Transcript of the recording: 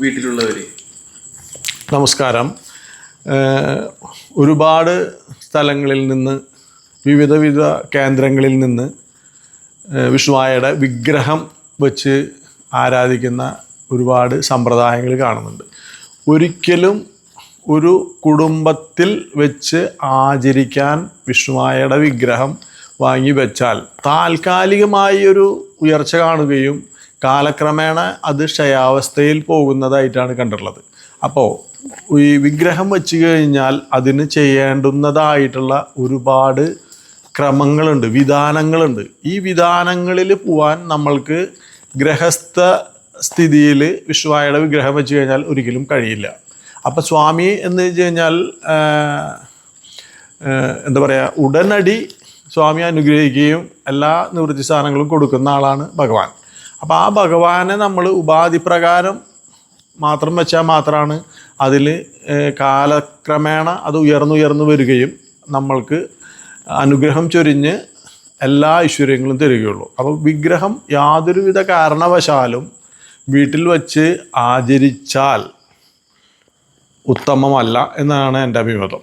വീട്ടിലുള്ളവര്? നമസ്കാരം. ഒരുപാട് സ്ഥലങ്ങളിൽ നിന്ന് വിവിധ വിവിധ കേന്ദ്രങ്ങളിൽ നിന്ന് വിഷ്ണുവായയുടെ വിഗ്രഹം വെച്ച് ആരാധിക്കുന്ന ഒരുപാട് സമ്പ്രദായങ്ങൾ കാണുന്നുണ്ട്. ഒരിക്കലും ഒരു കുടുംബത്തിൽ വെച്ച് ആചരിക്കാൻ വിഷ്ണുവായയുടെ വിഗ്രഹം വാങ്ങി വെച്ചാൽ താൽക്കാലികമായി ഒരു ഉയർച്ച കാണുകയും കാലക്രമേണ അത് ക്ഷയാവസ്ഥയിൽ പോകുന്നതായിട്ടാണ് കണ്ടിട്ടുള്ളത്. അപ്പോൾ ഈ വിഗ്രഹം വെച്ച് കഴിഞ്ഞാൽ അതിന് ചെയ്യേണ്ടുന്നതായിട്ടുള്ള ഒരുപാട് ക്രമങ്ങളുണ്ട് വിധാനങ്ങളുണ്ട്. ഈ വിധാനങ്ങളിൽ പോവാൻ നമ്മൾക്ക് ഗ്രഹസ്ഥ സ്ഥിതിയിൽ വിശ്വായുടെ വിഗ്രഹം വെച്ച് കഴിഞ്ഞാൽ ഒരിക്കലും കഴിയില്ല. അപ്പം സ്വാമി എന്ന് വെച്ച് കഴിഞ്ഞാൽ എന്താ പറയുക ഉടനടി സ്വാമി അനുഗ്രഹിക്കുകയും എല്ലാ നിവൃത്തി സ്ഥാനങ്ങളും കൊടുക്കുന്ന ആളാണ് ഭഗവാൻ. അപ്പോൾ ആ ഭഗവാനെ നമ്മൾ ഉപാധി പ്രകാരം മാത്രം വെച്ചാൽ മാത്രമാണ് അതിൽ കാലക്രമേണ അത് ഉയർന്നുയർന്നു വരികയും നമ്മൾക്ക് അനുഗ്രഹം ചൊരിഞ്ഞ് എല്ലാ ഐശ്വര്യങ്ങളും തരികയുള്ളൂ. അപ്പോൾ വിഗ്രഹം യാതൊരുവിധ കാരണവശാലും വീട്ടിൽ വച്ച് ആചരിച്ചാൽ ഉത്തമമല്ല എന്നാണ് എന്റെ അഭിമതം.